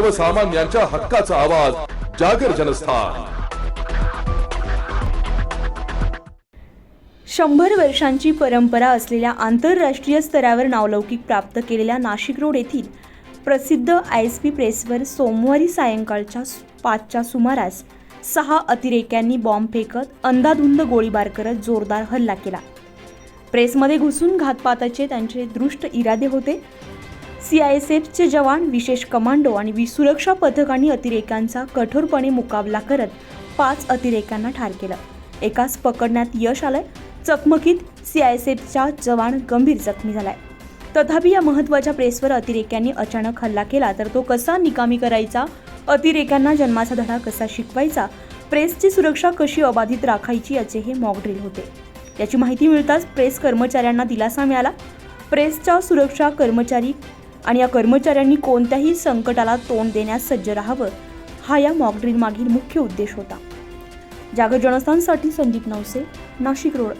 सर्वसामान्यांच्या हक्काचा आवाज जागर जनस्थान. शंभर वर्षांची परंपरा असलेल्या आंतरराष्ट्रीय स्तरावर नावलौकिक प्राप्त केलेल्या नाशिक रोड येथील प्रसिद्ध आय एस पी प्रेसवर सोमवारी सायंकाळच्या पाचच्या सुमारास सहा अतिरेक्यांनी बॉम्ब फेकत अंधाधुंद गोळीबार करत जोरदार हल्ला केला. प्रेसमध्ये घुसून घातपाताचे त्यांचे दृष्ट इरादे होते. सी आय एस एफचे जवान विशेष कमांडो आणि वि- सुरक्षा पथकांनी अतिरेक्यांचा कठोरपणे मुकाबला करत पाच अतिरेक्यांना ठार केलं. एकास पकडण्यात यश आलंय. चकमकीत सी आय एस एफचा जवान गंभीर जखमी झालाय. तथापि या महत्त्वाच्या प्रेसवर अतिरेक्यांनी अचानक हल्ला केला तर तो कसा निकामी करायचा? अतिरेक्यांना जन्माचा धडा कसा शिकवायचा? प्रेसची सुरक्षा कशी अबाधित राखायची याचे हे मॉकड्रिल होते. याची माहिती मिळताच प्रेस कर्मचाऱ्यांना दिलासा मिळाला. प्रेसच्या सुरक्षा कर्मचारी आणि या कर्मचाऱ्यांनी कोणत्याही संकटाला तोंड देण्यास सज्ज राहावं हा या मॉकड्रिल मागील मुख्य उद्देश होता. जागर जनस्थानसाठी संदीप नवसे नाशिक रोड.